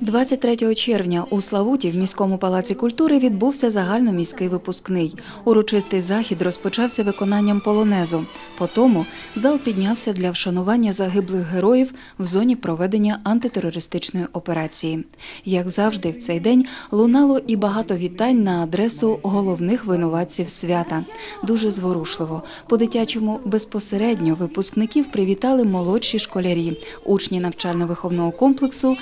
23 червня у Славуті в міському палаці культури відбувся загальноміський випускний. Урочистий захід розпочався виконанням полонезу. Потому зал піднявся для вшанування загиблих героїв в зоні проведення антитерористичної операції. Як завжди, в цей день лунало і багато вітань на адресу головних винуватців свята. Дуже зворушливо. По-дитячому безпосередньо випускників привітали молодші школярі, учні навчально-виховного комплексу,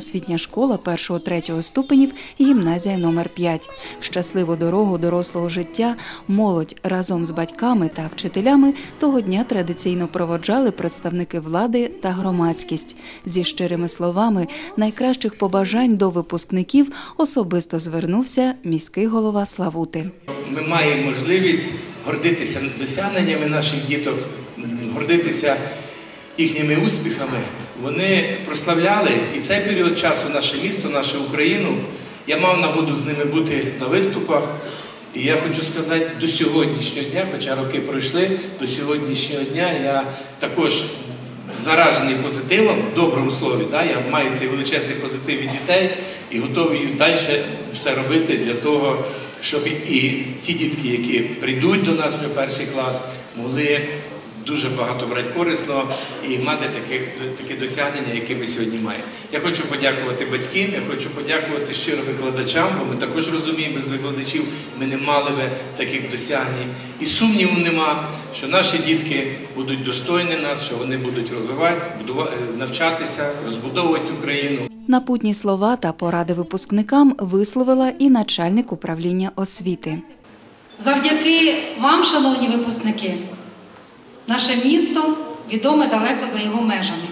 загальноосвітня школа 1-3 ступенів гімназія номер 5 В щасливу дорогу дорослого життя молодь разом з батьками та вчителями того дня традиційно проводжали представники влади та громадськість. Зі щирими словами найкращих побажань до випускників особисто звернувся міський голова Славути. Ми маємо можливість гордитися досягненнями наших діток, гордитися їхніми успіхами. Вони прославляли і цей період часу наше місто, нашу Україну. Я мав нагоду з ними бути на виступах. І я хочу сказати, до сьогоднішнього дня, хоча роки пройшли, до сьогоднішнього дня я також заражений позитивом, в доброму слові. Да? Я маю цей величезний позитив від дітей і готовий далі все робити для того, щоб і, ті дітки, які прийдуть до нас в перший клас, могли дуже багато брати корисно і мати таких, такі досягнення, які ми сьогодні маємо. Я хочу подякувати батькам, я хочу подякувати щиро викладачам, бо ми також розуміємо, без викладачів ми не мали би таких досягнень. І сумніву нема, що наші дітки будуть достойні нас, що вони будуть розвивати, е, навчатися, розбудовувати Україну. Напутні слова та поради випускникам висловила і начальник управління освіти. Завдяки вам, шановні випускники, наше місто відоме далеко за його межами.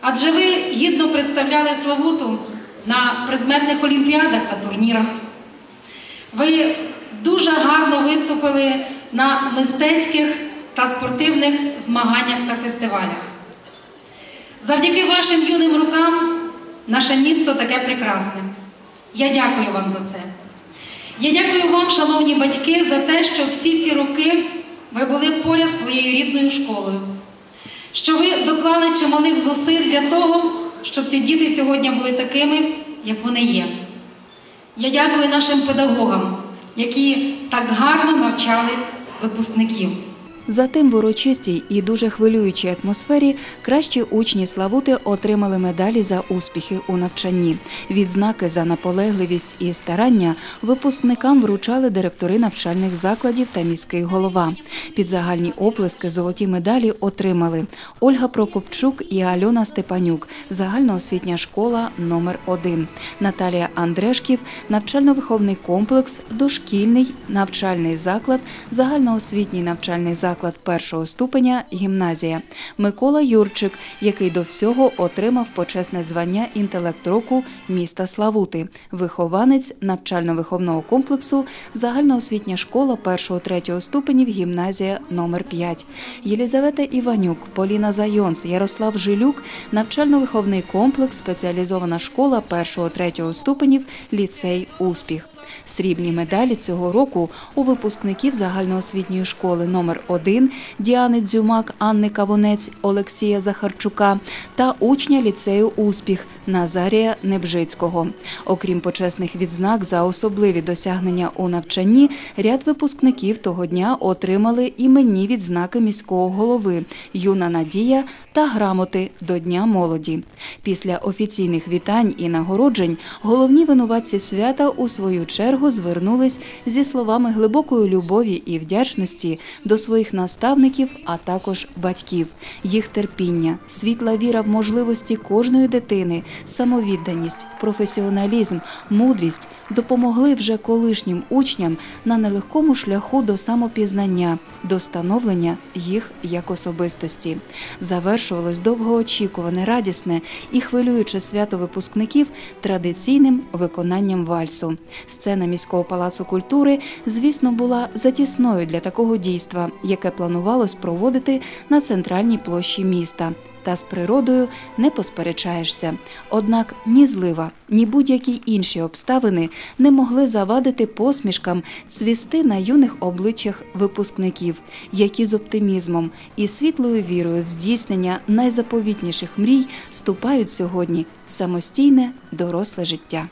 Адже ви гідно представляли Славуту на предметних олімпіадах та турнірах. Ви дуже гарно виступили на мистецьких та спортивних змаганнях та фестивалях. Завдяки вашим юним рукам наше місто таке прекрасне. Я дякую вам за це. Я дякую вам, шановні батьки, за те, що всі ці роки ви були поряд своєю рідною школою, що ви доклали чималих зусиль для того, щоб ці діти сьогодні були такими, як вони є. Я дякую нашим педагогам, які так гарно навчали випускників. Затим в урочистій і дуже хвилюючій атмосфері кращі учні Славути отримали медалі за успіхи у навчанні. Відзнаки за наполегливість і старання випускникам вручали директори навчальних закладів та міський голова. Під загальні оплески золоті медалі отримали Ольга Прокопчук і Альона Степанюк, загальноосвітня школа номер 1 Наталія Андрешків, навчально-виховний комплекс, дошкільний навчальний заклад, загальноосвітній навчальний заклад першого ступеня гімназія. Микола Юрчик, який до всього отримав почесне звання інтелект року міста Славути, вихованець навчально-виховного комплексу, загальноосвітня школа першого-третього ступенів гімназія номер 5 Єлізавета Іванюк, Поліна Зайонс, Ярослав Жилюк, навчально-виховний комплекс, спеціалізована школа першого-третього ступенів, ліцей Успіх. Срібні медалі цього року у випускників загальноосвітньої школи номер 1 Діани Дзюмак, Анни Кавунець, Олексія Захарчука та учня ліцею Успіх Назарія Небжицького. Окрім почесних відзнак за особливі досягнення у навчанні, ряд випускників того дня отримали іменні відзнаки міського голови Юна Надія та грамоти до Дня молоді. Після офіційних вітань і нагороджень головні винуватці свята у свою чергу звернулись зі словами глибокої любові і вдячності до своїх наставників, а також батьків, їх терпіння, світла віра в можливості кожної дитини, самовідданість, професіоналізм, мудрість допомогли вже колишнім учням на нелегкому шляху до самопізнання, до становлення їх як особистості. Завершувалось довгоочікуване, радісне і хвилююче свято випускників традиційним виконанням вальсу. Сцена міського палацу культури, звісно, була затісною для такого дійства, яке планувалось проводити на центральній площі міста. та з природою не посперечаєшся. Однак ні злива, ні будь-які інші обставини не могли завадити посмішкам цвісти на юних обличчях випускників, які з оптимізмом і світлою вірою в здійснення найзаповітніших мрій ступають сьогодні в самостійне доросле життя.